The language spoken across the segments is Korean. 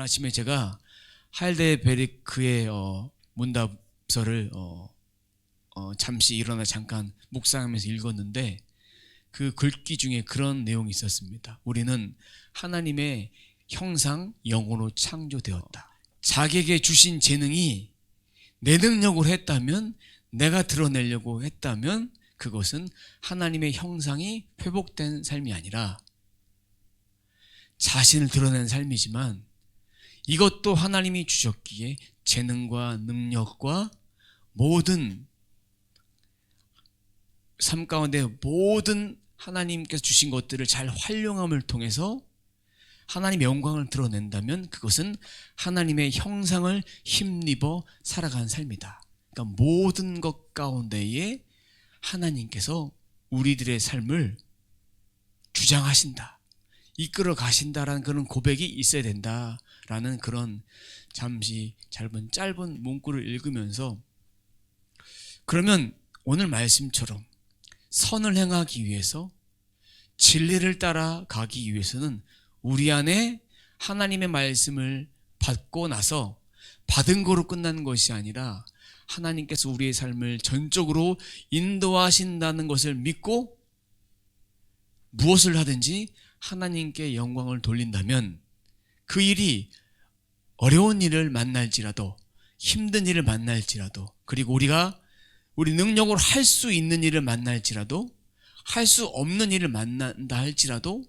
오늘 아침에 제가 하일데베리크의 어, 문답서를 어, 어, 잠시 일어나 잠깐 묵상하면서 읽었는데 그 글귀 중에 그런 내용이 있었습니다. 우리는 하나님의 형상 영으로 창조되었다. 자기에게 주신 재능이 내 능력으로 했다면 내가 드러내려고 했다면 그것은 하나님의 형상이 회복된 삶이 아니라 자신을 드러낸 삶이지만 이것도 하나님이 주셨기에 재능과 능력과 모든 삶 가운데 모든 하나님께서 주신 것들을 잘 활용함을 통해서 하나님의 영광을 드러낸다면 그것은 하나님의 형상을 힘입어 살아가는 삶이다. 그러니까 모든 것 가운데에 하나님께서 우리들의 삶을 주장하신다. 이끌어 가신다라는 그런 고백이 있어야 된다라는 그런 잠시 짧은 짧은 문구를 읽으면서 그러면 오늘 말씀처럼 선을 행하기 위해서 진리를 따라가기 위해서는 우리 안에 하나님의 말씀을 받고 나서 받은 거로 끝나는 것이 아니라 하나님께서 우리의 삶을 전적으로 인도하신다는 것을 믿고 무엇을 하든지 하나님께 영광을 돌린다면 그 일이 어려운 일을 만날지라도 힘든 일을 만날지라도 그리고 우리가 우리 능력으로 할 수 있는 일을 만날지라도 할 수 없는 일을 만난다 할지라도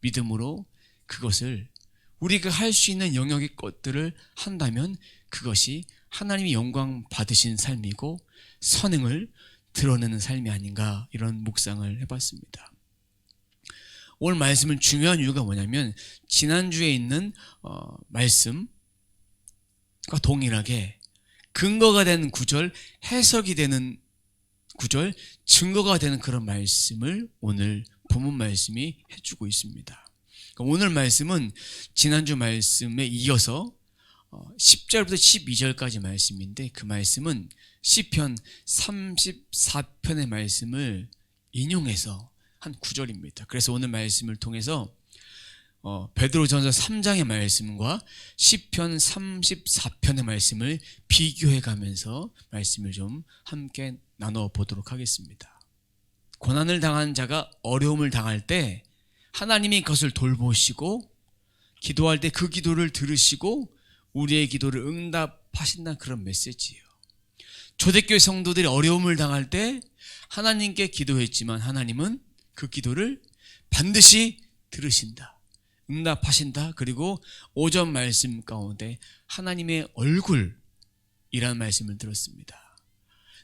믿음으로 그것을 우리가 할 수 있는 영역의 것들을 한다면 그것이 하나님이 영광 받으신 삶이고 선행을 드러내는 삶이 아닌가 이런 묵상을 해봤습니다. 오늘 말씀은 중요한 이유가 뭐냐면 지난주에 있는 어, 말씀과 동일하게 근거가 되는 구절, 해석이 되는 구절, 증거가 되는 그런 말씀을 오늘 본문 말씀이 해주고 있습니다. 그러니까 오늘 말씀은 지난주 말씀에 이어서 10절부터 12절까지 말씀인데 그 말씀은 시편 34편의 말씀을 인용해서 한 구절입니다. 그래서 오늘 말씀을 통해서 어, 베드로전서 3장의 말씀과 시편 34편의 말씀을 비교해 가면서 말씀을 좀 함께 나눠 보도록 하겠습니다. 고난을 당한 자가 어려움을 당할 때 하나님이 그것을 돌보시고 기도할 때 그 기도를 들으시고 우리의 기도를 응답하신다는 그런 메시지예요. 초대교회 성도들이 어려움을 당할 때 하나님께 기도했지만 하나님은 그 기도를 반드시 들으신다. 응답하신다. 그리고 오전 말씀 가운데 하나님의 얼굴이라는 말씀을 들었습니다.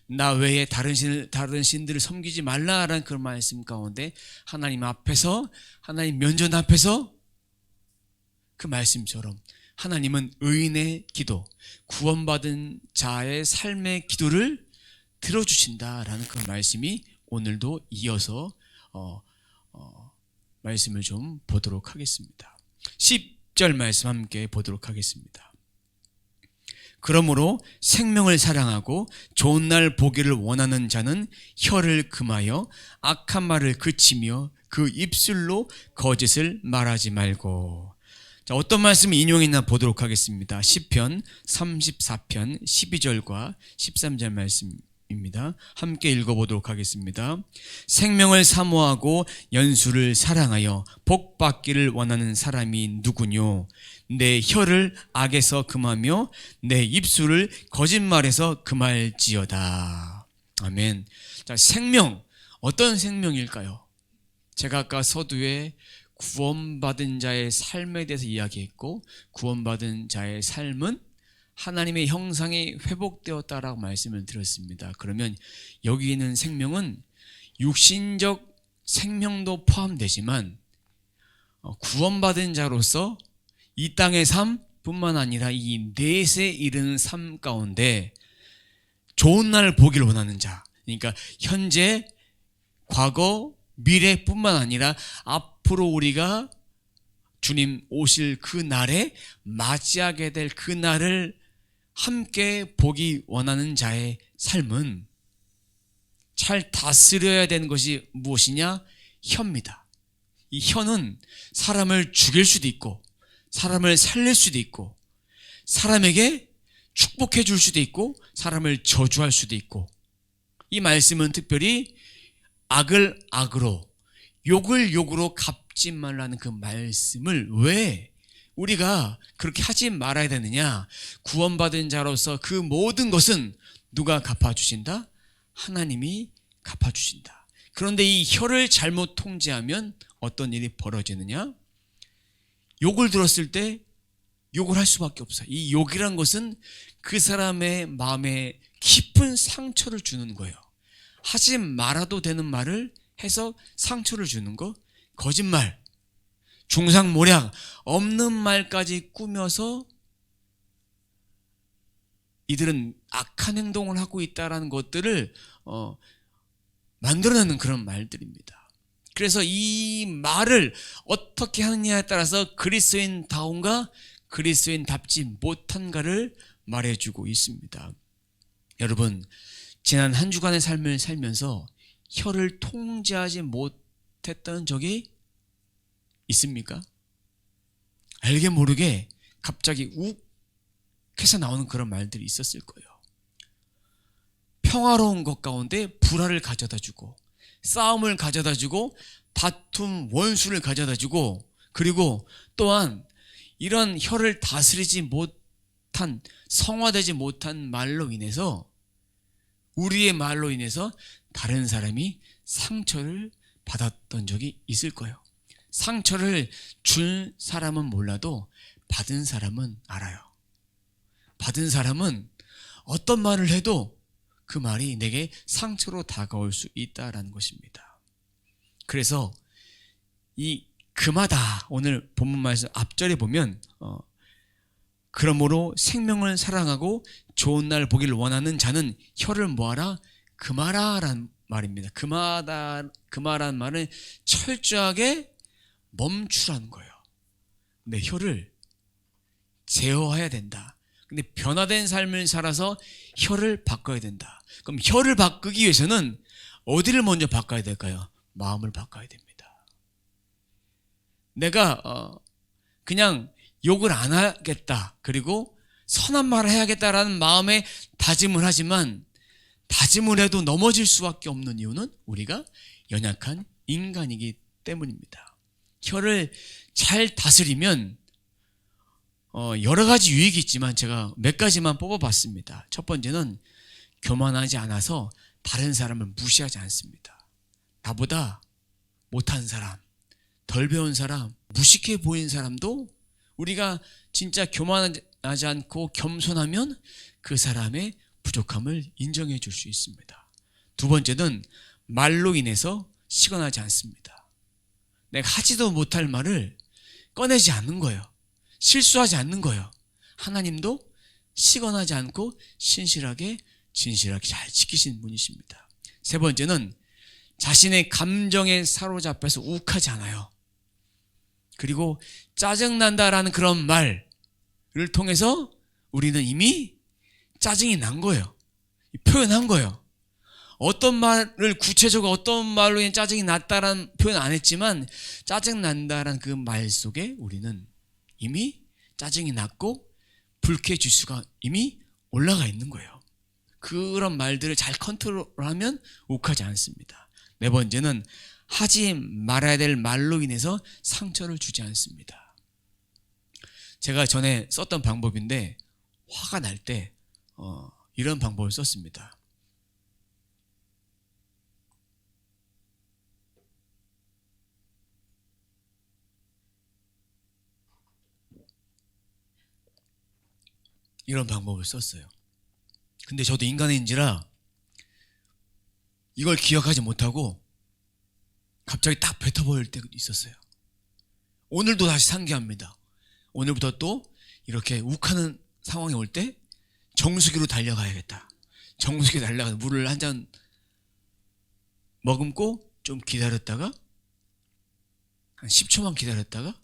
나 외에 다른 신 다른 신들을 섬기지 말라라는 그런 말씀 가운데 하나님 앞에서 하나님 면전 앞에서 그 말씀처럼 하나님은 의인의 기도, 구원받은 자의 삶의 기도를 들어주신다라는 그 말씀이 오늘도 이어서 어, 어, 말씀을 좀 보도록 하겠습니다. 10절 말씀 함께 보도록 하겠습니다. 그러므로 생명을 사랑하고 좋은 날 보기를 원하는 자는 혀를 금하여 악한 말을 그치며 그 입술로 거짓을 말하지 말고 자, 어떤 말씀을 인용했나 보도록 하겠습니다. 10편 34편 12절과 13절 말씀입니다. 함께 읽어보도록 하겠습니다. 생명을 사모하고 연수를 사랑하여 복 받기를 원하는 사람이 누구뇨? 내 혀를 악에서 금하며 내 입술을 거짓말에서 금할지어다. 아멘. 자, 생명 어떤 생명일까요? 제가 아까 서두에 구원받은 자의 삶에 대해서 이야기했고 구원받은 자의 삶은 하나님의 형상이 회복되었다라고 말씀을 드렸습니다. 그러면 여기 있는 생명은 육신적 생명도 포함되지만 어, 구원받은 자로서 이 땅의 삶뿐만 아니라 이 넷에 이르는 삶 가운데 좋은 날을 보기를 원하는 자. 그러니까 현재, 과거, 미래뿐만 아니라 앞으로 우리가 주님 오실 그 날에 맞이하게 될 그 날을 함께 보기 원하는 자의 삶은 잘 다스려야 되는 것이 무엇이냐? 혀입니다. 이 혀는 사람을 죽일 수도 있고 사람을 살릴 수도 있고 사람에게 축복해 줄 수도 있고 사람을 저주할 수도 있고 이 말씀은 특별히 악을 악으로 욕을 욕으로 갚지 말라는 그 말씀을 왜 우리가 그렇게 하지 말아야 되느냐 구원받은 자로서 그 모든 것은 누가 갚아주신다? 하나님이 갚아주신다. 그런데 이 혀를 잘못 통제하면 어떤 일이 벌어지느냐? 욕을 들었을 때 욕을 할 수밖에 없어요. 이 욕이란 것은 그 사람의 마음에 깊은 상처를 주는 거예요. 하지 말아도 되는 말을 해서 상처를 주는 거, 거짓말, 중상모략, 없는 말까지 꾸며서 이들은 악한 행동을 하고 있다라는 것들을 어, 만들어내는 그런 말들입니다. 그래서 이 말을 어떻게 하느냐에 따라서 그리스도인 다운가 그리스도인답지 못한가를 말해주고 있습니다. 여러분 지난 한 주간의 삶을 살면서 혀를 통제하지 못했던 적이 있습니까? 알게 모르게 갑자기 욱 해서 나오는 그런 말들이 있었을 거예요. 평화로운 것 가운데 불화를 가져다 주고 싸움을 가져다 주고 다툼 원수를 가져다 주고 그리고 또한 이런 혀를 다스리지 못한 성화되지 못한 말로 인해서 우리의 말로 인해서 다른 사람이 상처를 받았던 적이 있을 거예요. 상처를 준 사람은 몰라도 받은 사람은 알아요. 받은 사람은 어떤 말을 해도 그 말이 내게 상처로 다가올 수 있다라는 것입니다. 그래서 이 금하다 오늘 본문 말씀 앞절에 보면 어, 그러므로 생명을 사랑하고 좋은 날 보기를 원하는 자는 혀를 모아라 금하라란 말입니다. 금하다 금하라는 말은 철저하게 멈추라는 거예요. 내 혀를 제어해야 된다. 근데 변화된 삶을 살아서 혀를 바꿔야 된다. 그럼 혀를 바꾸기 위해서는 어디를 먼저 바꿔야 될까요? 마음을 바꿔야 됩니다. 내가 어 그냥 욕을 안 하겠다. 그리고 선한 말을 해야겠다라는 마음에 다짐을 하지만 다짐을 해도 넘어질 수밖에 없는 이유는 우리가 연약한 인간이기 때문입니다. 혀를 잘 다스리면 어, 여러 가지 유익이 있지만 제가 몇 가지만 뽑아봤습니다. 첫 번째는 교만하지 않아서 다른 사람을 무시하지 않습니다. 나보다 못한 사람, 덜 배운 사람, 무식해 보인 사람도 우리가 진짜 교만하지 않고 겸손하면 그 사람의 부족함을 인정해 줄 수 있습니다. 두 번째는 말로 인해서 시건하지 않습니다. 내가 하지도 못할 말을 꺼내지 않는 거예요. 실수하지 않는 거예요. 하나님도 시건하지 않고 신실하게 진실하게 잘 지키신 분이십니다. 세 번째는 자신의 감정에 사로잡혀서 욱하지 않아요. 그리고 짜증난다라는 그런 말을 통해서 우리는 이미 짜증이 난 거예요. 표현한 거예요. 어떤 말을 구체적으로 어떤 말로 인해 짜증이 났다라는 표현 안 했지만 짜증 난다라는 그 말 속에 우리는 이미 짜증이 났고 불쾌 지수가 이미 올라가 있는 거예요. 그런 말들을 잘 컨트롤하면 욱하지 않습니다. 네 번째는 하지 말아야 될 말로 인해서 상처를 주지 않습니다. 제가 전에 썼던 방법인데 화가 날때 어, 이런 방법을 썼습니다. 이런 방법을 썼어요. 근데 저도 인간인지라 이걸 기억하지 못하고 갑자기 딱 뱉어버릴 때가 있었어요. 오늘도 다시 상기합니다. 오늘부터 또 이렇게 욱하는 상황이 올 때 정수기로 달려가야겠다. 정수기 달려가서 물을 한 잔 머금고 좀 기다렸다가 한 10초만 기다렸다가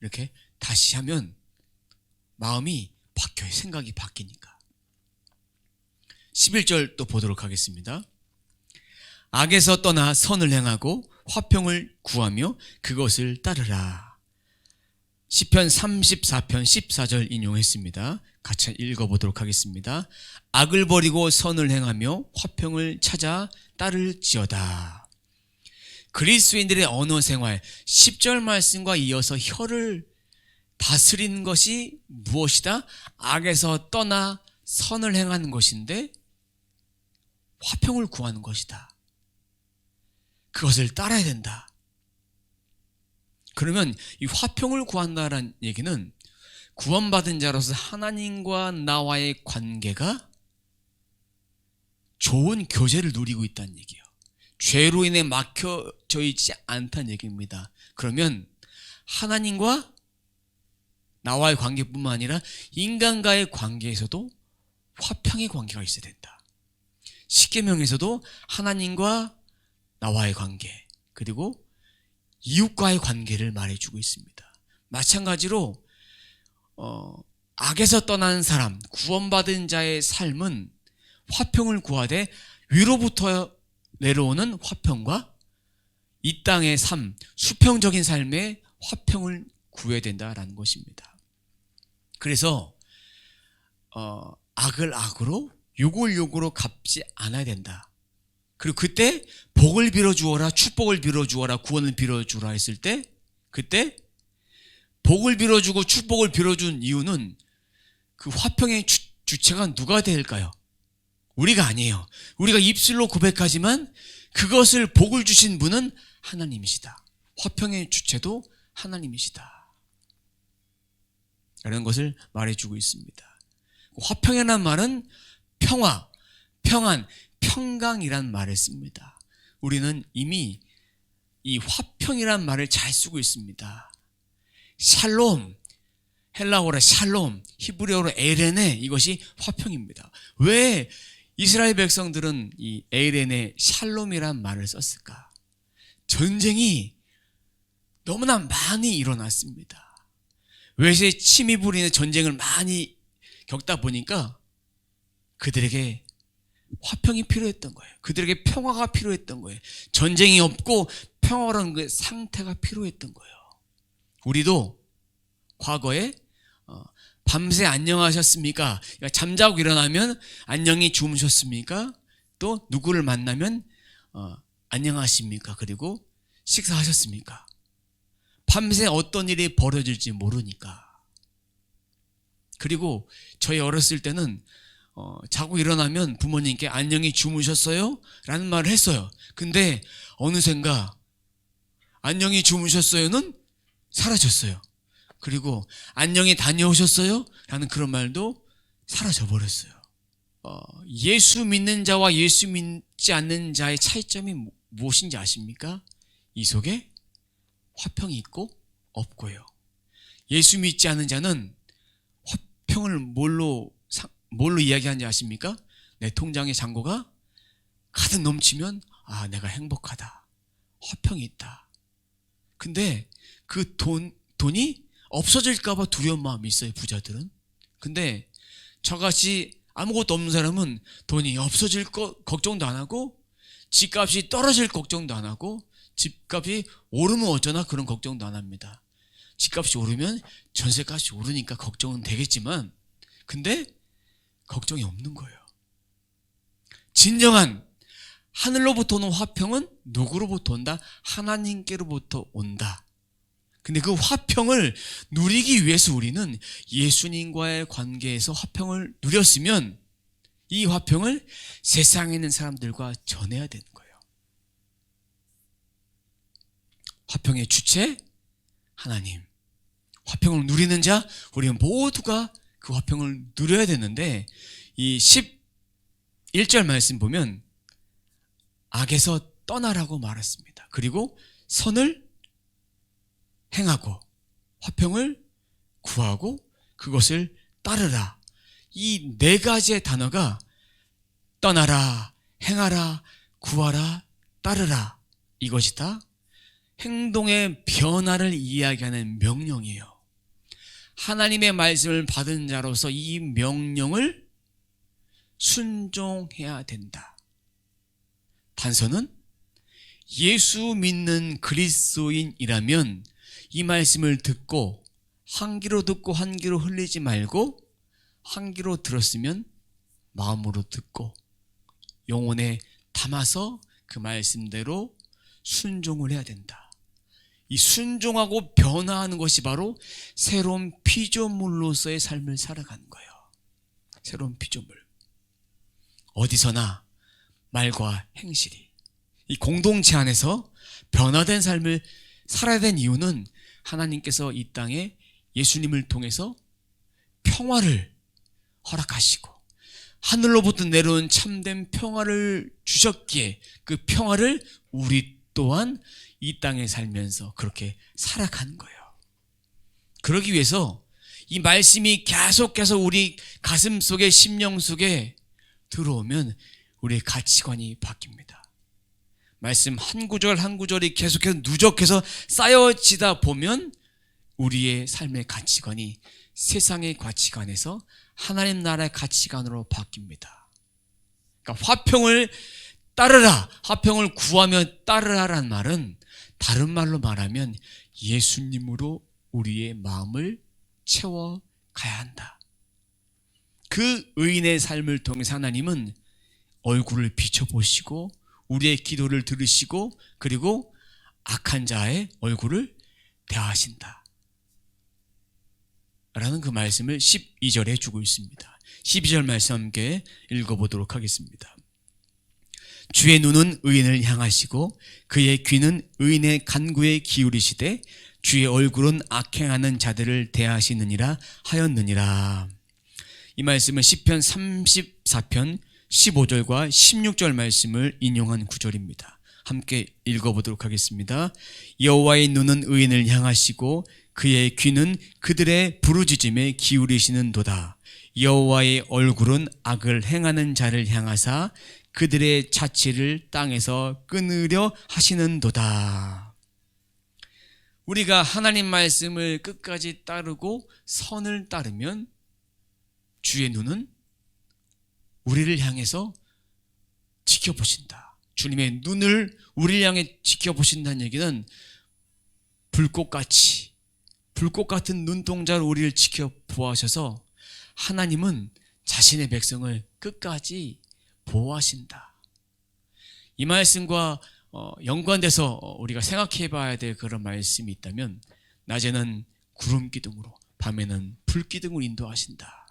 이렇게 다시 하면 마음이 바뀌어요. 생각이 바뀌니까. 11절 또 보도록 하겠습니다. 악에서 떠나 선을 행하고 화평을 구하며 그것을 따르라. 시편 34편 14절 인용했습니다. 같이 읽어보도록 하겠습니다. 악을 버리고 선을 행하며 화평을 찾아 따를지어다. 그리스도인들의 언어 생활 10절 말씀과 이어서 혀를 다스리는 것이 무엇이다? 악에서 떠나 선을 행하는 것인데 화평을 구하는 것이다. 그것을 따라야 된다. 그러면 이 화평을 구한다라는 얘기는 구원받은 자로서 하나님과 나와의 관계가 좋은 교제를 누리고 있다는 얘기예요. 죄로 인해 막혀져 있지 않다는 얘기입니다. 그러면 하나님과 나와의 관계뿐만 아니라 인간과의 관계에서도 화평의 관계가 있어야 된다. 십계명에서도 하나님과 나와의 관계 그리고 이웃과의 관계를 말해주고 있습니다. 마찬가지로 어, 악에서 떠난 사람, 구원받은 자의 삶은 화평을 구하되 위로부터 내려오는 화평과 이 땅의 삶, 수평적인 삶의 화평을 구해야 된다라는 것입니다. 그래서 어, 악을 악으로 욕을 욕으로 갚지 않아야 된다. 그리고 그때 복을 빌어 주어라, 축복을 빌어 주어라, 구원을 빌어 주라 했을 때 그때 복을 빌어 주고 축복을 빌어 준 이유는 그 화평의 주, 주체가 누가 될까요? 우리가 아니에요. 우리가 입술로 고백하지만 그것을 복을 주신 분은 하나님이시다. 화평의 주체도 하나님이시다. 라는 것을 말해주고 있습니다. 화평이라는 말은 평화, 평안, 평강이란 말을 씁니다. 우리는 이미 이 화평이란 말을 잘 쓰고 있습니다. 샬롬, 헬라어로 샬롬, 히브리어로 에레네 이것이 화평입니다. 왜 이스라엘 백성들은 이 에레네 샬롬이란 말을 썼을까? 전쟁이 너무나 많이 일어났습니다. 외세 침이 부리는 전쟁을 많이 겪다 보니까 그들에게 화평이 필요했던 거예요. 그들에게 평화가 필요했던 거예요. 전쟁이 없고 평화로운 그 상태가 필요했던 거예요. 우리도 과거에 어, 밤새 안녕하셨습니까? 그러니까 잠자고 일어나면 안녕히 주무셨습니까? 또 누구를 만나면 어, 안녕하십니까? 그리고 식사하셨습니까? 밤새 어떤 일이 벌어질지 모르니까. 그리고 저희 어렸을 때는 어, 자고 일어나면 부모님께 안녕히 주무셨어요? 라는 말을 했어요. 근데 어느샌가 안녕히 주무셨어요는 사라졌어요. 그리고 안녕히 다녀오셨어요? 라는 그런 말도 사라져 버렸어요. 어, 예수 믿는 자와 예수 믿지 않는 자의 차이점이 무엇인지 아십니까? 이 속에 화평이 있고 없고요. 예수 믿지 않는 자는 화평을 뭘로 뭘로 이야기하는지 아십니까? 내 통장의 잔고가 가득 넘치면 아 내가 행복하다. 화평이 있다. 근데 그 돈 돈이 없어질까봐 두려운 마음이 있어요 부자들은. 근데 저같이 아무것도 없는 사람은 돈이 없어질 것 걱정도 안 하고 집값이 떨어질 걱정도 안 하고 집값이 오르면 어쩌나 그런 걱정도 안 합니다. 집값이 오르면 전세값이 오르니까 걱정은 되겠지만 근데 걱정이 없는 거예요. 진정한 하늘로부터 오는 화평은 누구로부터 온다? 하나님께로부터 온다. 근데 그 화평을 누리기 위해서 우리는 예수님과의 관계에서 화평을 누렸으면 이 화평을 세상에 있는 사람들과 전해야 되는 거예요. 화평의 주체 하나님. 화평을 누리는 자 우리는 모두가 그 화평을 누려야 되는데 이 11절 말씀 보면 악에서 떠나라고 말했습니다. 그리고 선을 행하고 화평을 구하고 그것을 따르라. 이 네 가지의 단어가 떠나라, 행하라, 구하라, 따르라. 이것이 다. 행동의 변화를 이야기하는 명령이에요. 하나님의 말씀을 받은 자로서 이 명령을 순종해야 된다. 단서는 예수 믿는 그리스도인이라면 이 말씀을 듣고 한 귀로 듣고 한 귀로 흘리지 말고 한 귀로 들었으면 마음으로 듣고 영혼에 담아서 그 말씀대로 순종을 해야 된다. 이 순종하고 변화하는 것이 바로 새로운 피조물로서의 삶을 살아가는 거예요. 새로운 피조물. 어디서나 말과 행실이. 이 공동체 안에서 변화된 삶을 살아야 된 이유는 하나님께서 이 땅에 예수님을 통해서 평화를 허락하시고 하늘로부터 내려온 참된 평화를 주셨기에 그 평화를 우리 또한 이 땅에 살면서 그렇게 살아가는 거예요. 그러기 위해서 이 말씀이 계속해서 우리 가슴 속에 심령 속에 들어오면 우리의 가치관이 바뀝니다. 말씀 한 구절 한 구절이 계속해서 누적해서 쌓여지다 보면 우리의 삶의 가치관이 세상의 가치관에서 하나님 나라의 가치관으로 바뀝니다. 그러니까 화평을 따르라, 화평을 구하며 따르라라는 말은 다른 말로 말하면 예수님으로 우리의 마음을 채워 가야 한다. 그 의인의 삶을 통해서 하나님은 얼굴을 비춰보시고 우리의 기도를 들으시고 그리고 악한 자의 얼굴을 대하신다. 라는 그 말씀을 12절에 주고 있습니다. 12절 말씀 함께 읽어보도록 하겠습니다. 주의 눈은 의인을 향하시고 그의 귀는 의인의 간구에 기울이시되 주의 얼굴은 악행하는 자들을 대하시느니라 하였느니라. 이 말씀은 시편 34편 15절과 16절 말씀을 인용한 구절입니다. 함께 읽어보도록 하겠습니다. 여호와의 눈은 의인을 향하시고 그의 귀는 그들의 부르짖음에 기울이시는도다. 여호와의 얼굴은 악을 행하는 자를 향하사 그들의 자취를 땅에서 끊으려 하시는도다. 우리가 하나님 말씀을 끝까지 따르고 선을 따르면 주의 눈은 우리를 향해서 지켜보신다. 주님의 눈을 우리를 향해 지켜보신다는 얘기는 불꽃같이 불꽃 같은 눈동자로 우리를 지켜보아셔서 하나님은 자신의 백성을 끝까지 보호하신다. 이 말씀과 어, 연관돼서 우리가 생각해 봐야 될 그런 말씀이 있다면 낮에는 구름 기둥으로 밤에는 불 기둥으로 인도하신다.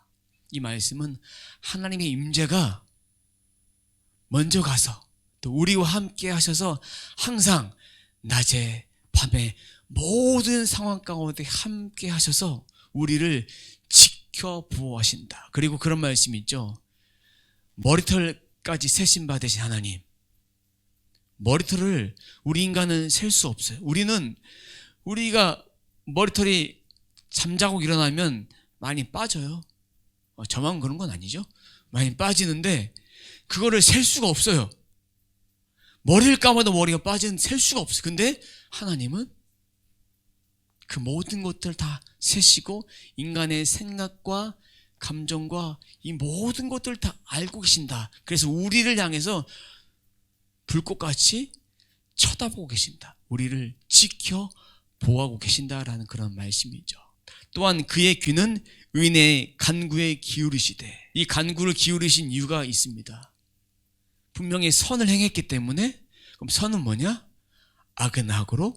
이 말씀은 하나님의 임재가 먼저 가서 또 우리와 함께 하셔서 항상 낮에 밤에 모든 상황 가운데 함께 하셔서 우리를 지켜 보호하신다. 그리고 그런 말씀이 있죠. 머리털 까지 세신 받으신 하나님. 머리털을 우리 인간은 셀 수 없어요. 우리는 우리가 머리털이 잠자고 일어나면 많이 빠져요. 어, 저만 그런 건 아니죠. 많이 빠지는데 그거를 셀 수가 없어요. 머리를 감아도 머리가 빠지는 셀 수가 없어요. 근데 하나님은 그 모든 것들 다 세시고 인간의 생각과 감정과 이 모든 것들 다 알고 계신다. 그래서 우리를 향해서 불꽃같이 쳐다보고 계신다. 우리를 지켜 보호하고 계신다라는 그런 말씀이죠. 또한 그의 귀는 의인의 간구에 기울이시되 이 간구를 기울이신 이유가 있습니다. 분명히 선을 행했기 때문에 그럼 선은 뭐냐? 악은 악으로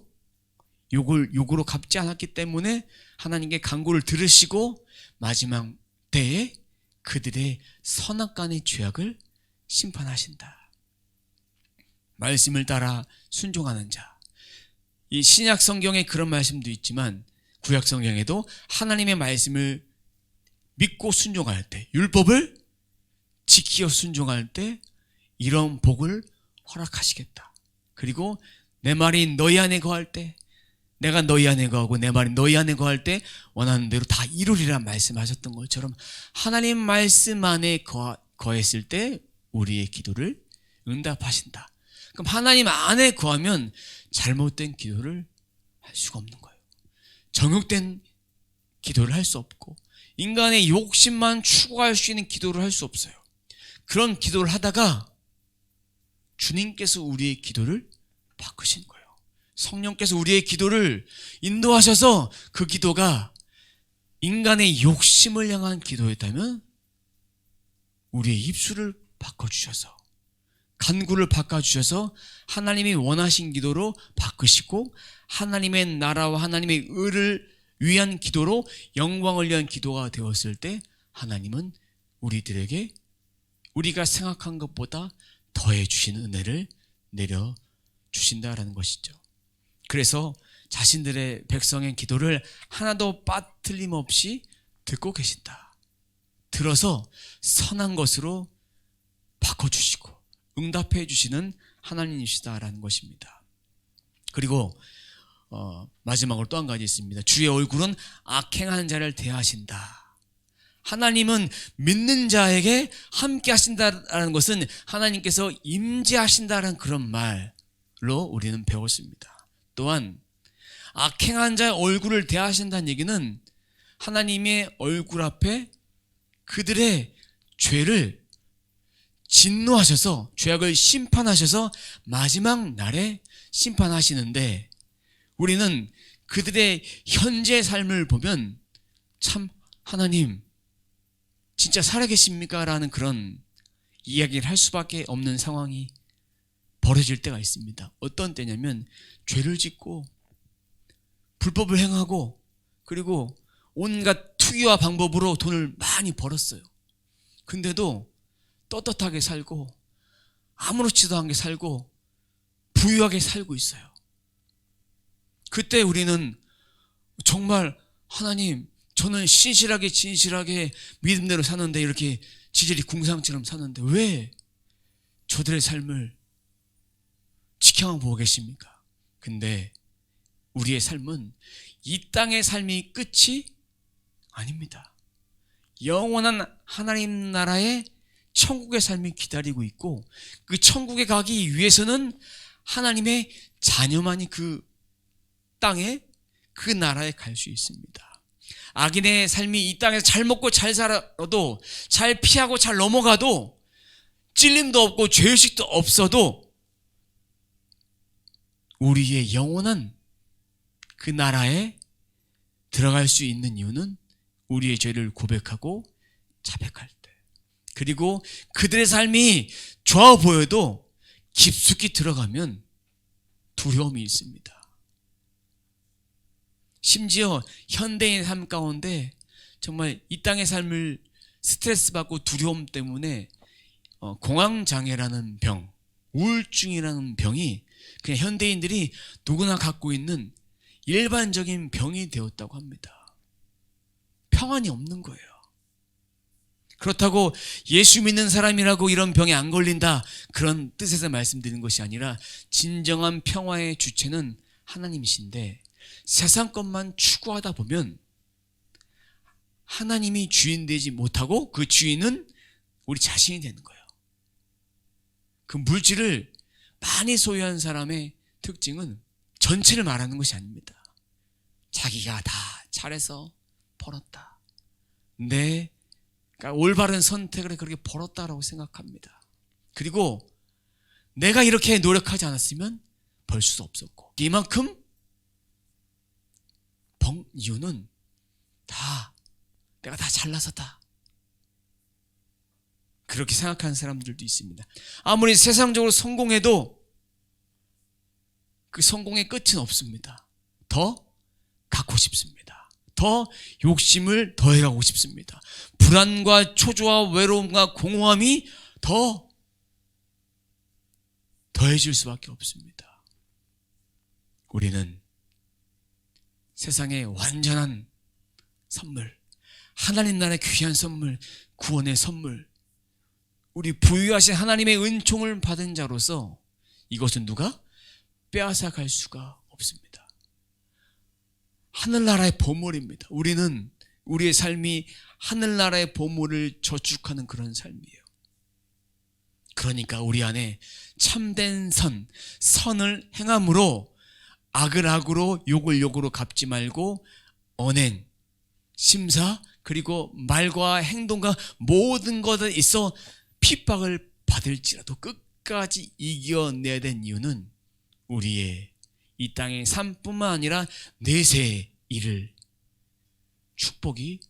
욕을 욕으로 갚지 않았기 때문에 하나님께 간구를 들으시고 마지막 때에 그들의 선악간의 죄악을 심판하신다. 말씀을 따라 순종하는 자. 이 신약 성경에 그런 말씀도 있지만 구약 성경에도 하나님의 말씀을 믿고 순종할 때, 율법을 지키어 순종할 때 이런 복을 허락하시겠다. 그리고 내 말이 너희 안에 거할 때, 내가 너희 안에 거하고 내 말이 너희 안에 거할 때 원하는 대로 다 이루리라 말씀하셨던 것처럼 하나님 말씀 안에 거, 거했을 때 우리의 기도를 응답하신다. 그럼 하나님 안에 거하면 잘못된 기도를 할 수가 없는 거예요. 정욕된 기도를 할 수 없고 인간의 욕심만 추구할 수 있는 기도를 할 수 없어요. 그런 기도를 하다가 주님께서 우리의 기도를 바꾸신 거예요. 성령께서 우리의 기도를 인도하셔서 그 기도가 인간의 욕심을 향한 기도였다면 우리의 입술을 바꿔주셔서 간구를 바꿔주셔서 하나님이 원하신 기도로 바꾸시고 하나님의 나라와 하나님의 의를 위한 기도로 영광을 위한 기도가 되었을 때 하나님은 우리들에게 우리가 생각한 것보다 더해 주시는 은혜를 내려 주신다라는 것이죠. 그래서 자신들의 백성의 기도를 하나도 빠틀림없이 듣고 계신다. 들어서 선한 것으로 바꿔주시고 응답해 주시는 하나님이시다라는 것입니다. 그리고 어, 마지막으로 또 한 가지 있습니다. 주의 얼굴은 악행하는 자를 대하신다. 하나님은 믿는 자에게 함께 하신다라는 것은 하나님께서 임재하신다라는 그런 말로 우리는 배웠습니다. 또한 악행한 자의 얼굴을 대하신다는 얘기는 하나님의 얼굴 앞에 그들의 죄를 진노하셔서 죄악을 심판하셔서 마지막 날에 심판하시는데 우리는 그들의 현재 삶을 보면 참 하나님 진짜 살아계십니까? 라는 그런 이야기를 할 수밖에 없는 상황이 벌어질 때가 있습니다. 어떤 때냐면 죄를 짓고 불법을 행하고 그리고 온갖 투기와 방법으로 돈을 많이 벌었어요. 근데도 떳떳하게 살고 아무렇지도 않게 살고 부유하게 살고 있어요. 그때 우리는 정말 하나님 저는 신실하게 진실하게 믿음대로 사는데 이렇게 지질이 궁상처럼 사는데 왜 저들의 삶을 지켜만 보고 계십니까? 근데 우리의 삶은 이 땅의 삶이 끝이 아닙니다. 영원한 하나님 나라의 천국의 삶이 기다리고 있고 그 천국에 가기 위해서는 하나님의 자녀만이 그 땅에 그 나라에 갈 수 있습니다. 악인의 삶이 이 땅에서 잘 먹고 잘 살아도 잘 피하고 잘 넘어가도 찔림도 없고 죄의식도 없어도 우리의 영원한 그 나라에 들어갈 수 있는 이유는 우리의 죄를 고백하고 자백할 때. 그리고 그들의 삶이 좋아 보여도 깊숙이 들어가면 두려움이 있습니다. 심지어 현대인 삶 가운데 정말 이 땅의 삶을 스트레스 받고 두려움 때문에 어, 공황장애라는 병, 우울증이라는 병이 그냥 현대인들이 누구나 갖고 있는 일반적인 병이 되었다고 합니다. 평안이 없는 거예요. 그렇다고 예수 믿는 사람이라고 이런 병에 안 걸린다 그런 뜻에서 말씀드리는 것이 아니라 진정한 평화의 주체는 하나님이신데 세상 것만 추구하다 보면 하나님이 주인 되지 못하고 그 주인은 우리 자신이 되는 거예요. 그 물질을 많이 소유한 사람의 특징은 전체를 말하는 것이 아닙니다. 자기가 다 잘해서 벌었다. 내 그러니까 올바른 선택을 그렇게 벌었다라고 생각합니다. 그리고 내가 이렇게 노력하지 않았으면 벌 수도 없었고 이만큼 번 이유는 다 내가 다 잘나서다. 그렇게 생각하는 사람들도 있습니다. 아무리 세상적으로 성공해도 그 성공의 끝은 없습니다. 더 갖고 싶습니다. 더 욕심을 더해가고 싶습니다. 불안과 초조와 외로움과 공허함이 더 더해질 수밖에 없습니다. 우리는 세상의 완전한 선물, 하나님 나라의 귀한 선물, 구원의 선물, 우리 부유하신 하나님의 은총을 받은 자로서 이것은 누가 빼앗아 갈 수가 없습니다. 하늘나라의 보물입니다. 우리는 우리의 삶이 하늘나라의 보물을 저축하는 그런 삶이에요. 그러니까 우리 안에 참된 선, 선을 행함으로 악을 악으로 욕을 욕으로 갚지 말고 언행, 심사 그리고 말과 행동과 모든 것에 있어 핍박을 받을지라도 끝까지 이겨내야 된 이유는 우리의 이 땅의 삶뿐만 아니라 내세의 일을 축복이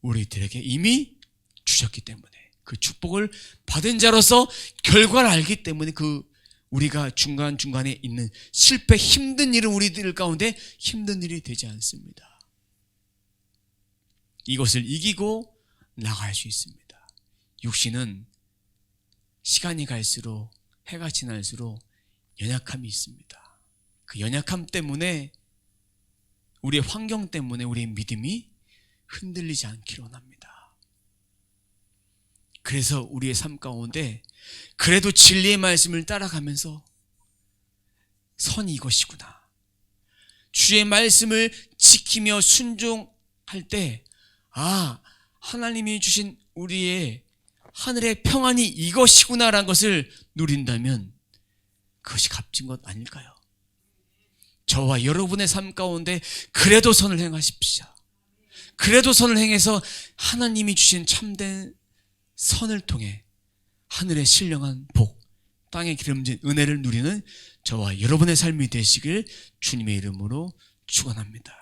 우리들에게 이미 주셨기 때문에 그 축복을 받은 자로서 결과를 알기 때문에 그 우리가 중간중간에 있는 실패 힘든 일은 우리들 가운데 힘든 일이 되지 않습니다. 이것을 이기고 나갈 수 있습니다. 육신은 시간이 갈수록 해가 지날수록 연약함이 있습니다. 그 연약함 때문에 우리의 환경 때문에 우리의 믿음이 흔들리지 않기로 합니다. 그래서 우리의 삶 가운데 그래도 진리의 말씀을 따라가면서 선이 이것이구나. 주의 말씀을 지키며 순종할 때, 아, 하나님이 주신 우리의 하늘의 평안이 이것이구나라는 것을 누린다면 그것이 값진 것 아닐까요? 저와 여러분의 삶 가운데 그래도 선을 행하십시오. 그래도 선을 행해서 하나님이 주신 참된 선을 통해 하늘의 신령한 복, 땅에 기름진 은혜를 누리는 저와 여러분의 삶이 되시길 주님의 이름으로 축원합니다.